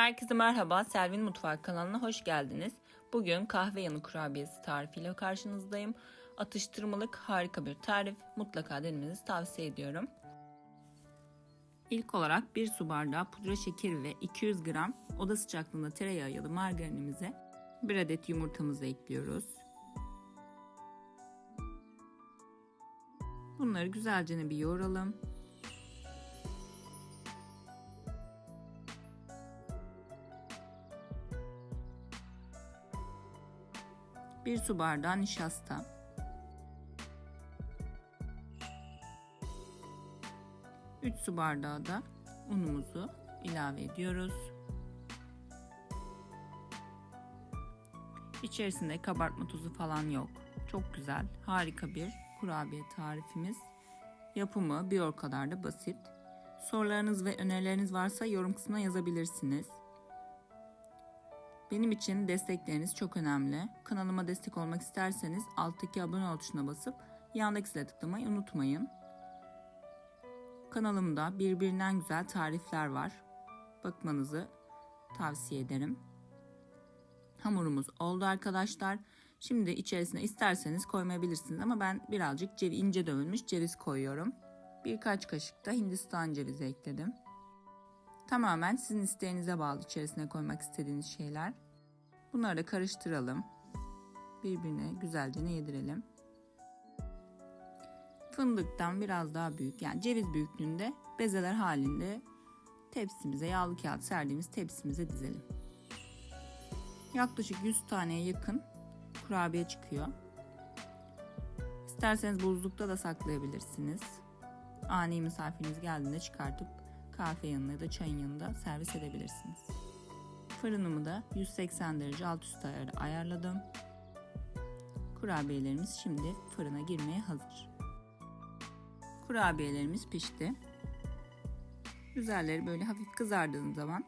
Herkese merhaba, Selvin Mutfak kanalına hoş geldiniz. Bugün kahve yanı kurabiyesi tarifiyle karşınızdayım. Atıştırmalık harika bir tarif. Mutlaka denemenizi tavsiye ediyorum. İlk olarak 1 su bardağı pudra şekeri ve 200 gram oda sıcaklığında tereyağı ya da margarinimize 1 adet yumurtamızı ekliyoruz. Bunları güzelce bir yoğuralım. Bir su bardağı nişasta. Üç su bardağı da unumuzu ilave ediyoruz. İçerisinde kabartma tuzu falan yok. Çok güzel, harika bir kurabiye tarifimiz. Yapımı bir o kadar da basit. Sorularınız ve önerileriniz varsa yorum kısmına yazabilirsiniz. Benim için destekleriniz çok önemli. Kanalıma destek olmak isterseniz alttaki abone ol tuşuna basıp yandaki zile tıklamayı unutmayın. Kanalımda birbirinden güzel tarifler var. Bakmanızı tavsiye ederim. Hamurumuz oldu arkadaşlar. Şimdi içerisine isterseniz koymayabilirsiniz ama ben birazcık ince dövülmüş ceviz koyuyorum. Birkaç kaşık da Hindistan cevizi ekledim. Tamamen sizin isteğinize bağlı içerisine koymak istediğiniz şeyler. Bunları da karıştıralım. Birbirine güzelce yedirelim. Fındıktan biraz daha büyük yani ceviz büyüklüğünde bezeler halinde tepsimize yağlı kağıt serdiğimiz tepsimize dizelim. Yaklaşık 100 taneye yakın kurabiye çıkıyor. İsterseniz buzlukta da saklayabilirsiniz. Ani misafiriniz geldiğinde çıkartıp kahve yanında ya da çayın yanında servis edebilirsiniz. Fırınımı da 180 derece alt üst ayarı ayarladım. Kurabiyelerimiz şimdi fırına girmeye hazır. Kurabiyelerimiz pişti. Üzerleri böyle hafif kızardığın zaman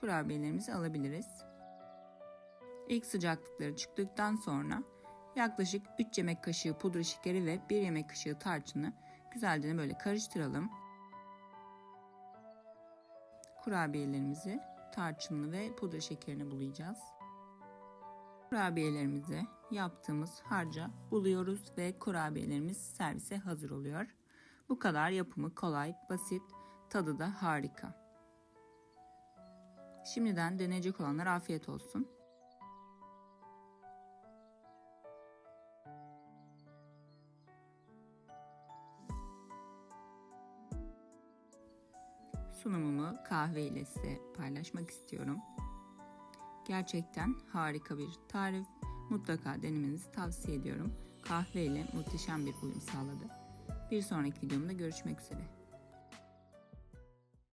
kurabiyelerimizi alabiliriz. İlk sıcaklıkları çıktıktan sonra yaklaşık 3 yemek kaşığı pudra şekeri ve 1 yemek kaşığı tarçını güzelce böyle karıştıralım kurabiyelerimizi tarçınlı ve pudra şekerini bulayacağız. Kurabiyelerimizi yaptığımız harca buluyoruz ve kurabiyelerimiz servise hazır oluyor. Bu kadar yapımı kolay, basit, tadı da harika. Şimdiden deneyecek olanlar afiyet olsun. Sunumumu kahve ile size paylaşmak istiyorum. Gerçekten harika bir tarif. Mutlaka denemenizi tavsiye ediyorum. Kahve ile muhteşem bir uyum sağladı. Bir sonraki videomda görüşmek üzere.